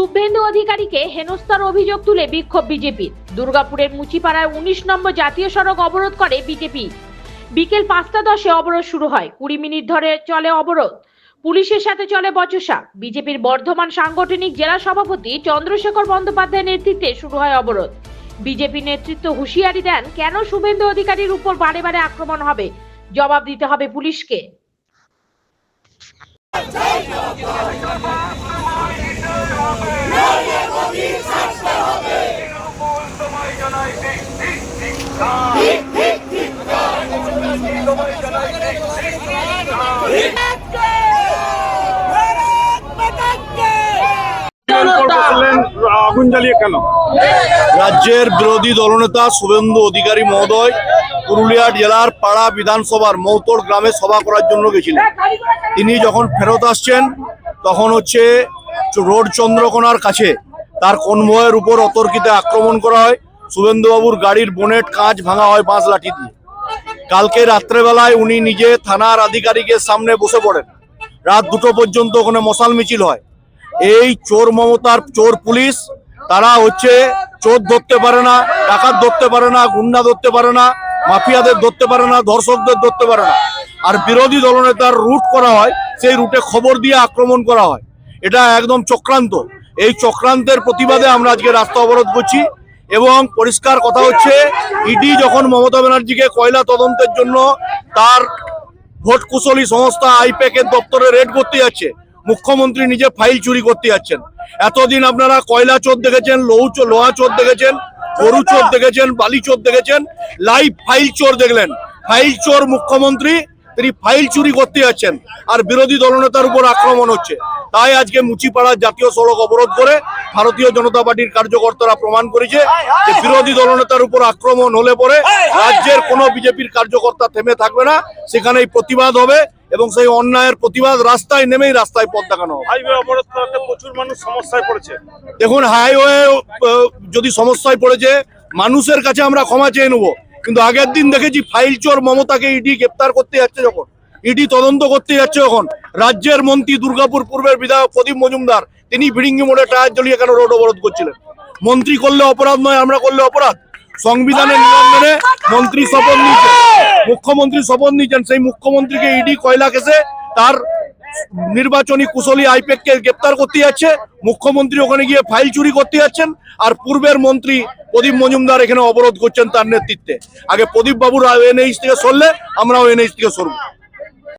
শুভেন্দু অধিকারীকে হেনস্থার অভিযোগ তুলে বিক্ষোভ বিজেপির দুর্গাপুরের মুচিপাড়ায় উনিশ নম্বর জাতীয় সড়ক অবরোধ করে বিজেপি। বিকেল পাঁচটা দশে অবরোধ শুরু হয়। কুড়ি মিনিট ধরে চলে অবরোধ। পুলিশের সাথে চলে বচসা। বিজেপির বর্ধমান সাংগঠনিক জেলা সভাপতি চন্দ্রশেখর বন্দ্যোপাধ্যায়ের নেতৃত্বে শুরু হয় অবরোধ। বিজেপি নেতৃত্ব হুঁশিয়ারি দেন, কেন শুভেন্দু অধিকারীর উপর বারে বারে আক্রমণ হবে? জবাব দিতে হবে পুলিশকে। আগুন জ্বালিয়ে কেন? রাজ্যের বিরোধী দলনেতা শুভেন্দু অধিকারী মহোদয় পুরুলিয়া জেলার পাড়া বিধানসভার মৌতর গ্রামে সভা করার জন্য গেছিলেন। তিনি যখন ফেরত আসছেন তখন হচ্ছে রোড চন্দ্রকোনার কাছে। তার কনভয়ের উপর অতর্কিতে আক্রমণ করা হয়। শুভেন্দুবাবুর গাড়ির বোনেট কাঁচ ভাঙা হয় বাঁশ লাঠি দিয়ে। কালকে রাত্রেবেলায় উনি নিজে থানার আধিকারিকের সামনে বসে পড়েন। রাত দুটো পর্যন্ত ওখানে মশাল মিছিল হয়। এই চোর মমতার চোর পুলিশ, তারা হচ্ছে চোর ধরতে পারে না, ডাকাত ধরতে পারে না, গুন্ডা ধরতে পারে না, মাফিয়াদের ধরতে পারে না, ধর্ষকদের ধরতে পারে না। আর বিরোধী দলনেতার রুট করা হয়, সেই রুটে খবর দিয়ে আক্রমণ করা হয়। এটা একদম চক্রান্ত। এই চক্রান্তের প্রতিবাদে আমরা আজকে রাস্তা অবরোধ করছি এবং পরিষ্কার কথা হচ্ছে ইডি যখন মমতা ব্যানার্জিকে কয়লা তদন্তের জন্য তার ভোট কুশলী সংস্থা আইপ্যাকের দপ্তরে রেড করতে যাচ্ছে, মুখ্যমন্ত্রী নিজে ফাইল চুরি করতে যাচ্ছেন। এতদিন আপনারা কয়লা চোর দেখেছেন, লৌ লোহা চোর দেখেছেন, গরু চোর দেখেছেন, বালি চোর দেখেছেন লাইভ ফাইল চোর দেখলেন। ফাইল চোর মুখ্যমন্ত্রী তিনি ফাইল চুরি করতে যাচ্ছেন আর বিরোধী দলনেতার উপর আক্রমণ হচ্ছে। তাই আজকে মুচিপাড়ার জাতীয় সড়ক অবরোধ করে ভারতীয় জনতা পার্টির কার্যকর্তারা প্রমাণ করেছে যে বিরোধী দলনেতার উপর আক্রমণ হলে পরে রাজ্যের কোনো বিজেপির কার্যকর্তা থেমে থাকবে না। সেখানেই প্রতিবাদ হবে এবং সেই অন্যায়ের প্রতিবাদ রাস্তায় নেমেই রাস্তায় পথ দেখানো প্রচুর মানুষ সমস্যায় পড়েছে। দেখুন হাইওয়ে যদি সমস্যায় পড়েছে মানুষের কাছে আমরা ক্ষমা চেয়ে নেব। কিন্তু আগের দিন দেখেছি ফাইল চোর মমতাকে ইডি গ্রেপ্তার করতে যাচ্ছে যখন। ইডি তদন্ত করতে যাচ্ছে যখন। রাজ্যের মন্ত্রী দুর্গাপুর পূর্বের বিধায়ক প্রদীপ মজুমদার, তিনি ভিড়িঙ্গি মোড়ে টায়ার জ্বলিয়ে কেন রোড অবরোধ করছিলেন? মন্ত্রী করলে অপরাধ নয়, আমরা করলে অপরাধ। সংবিধানের নিয়ম মেনে মন্ত্রী শপথ নিয়েছেন। মুখ্যমন্ত্রী শপথ নিয়েছেন। সেই মুখ্যমন্ত্রীকে ইডি কয়লা কেসে তার নির্বাচনী কুশলী আইপেক কে গ্রেপ্তার করতে যাচ্ছে, মুখ্যমন্ত্রী ওখানে গিয়ে ফাইল চুরি করতে যাচ্ছেন, আর পূর্বের মন্ত্রী প্রদীপ মজুমদার এখানে অবরোধ করছেন তার নেতৃত্বে। আগে প্রদীপ বাবুর এনএইচ থেকে সরলে, আমরাও এনএইচ থেকে সরব।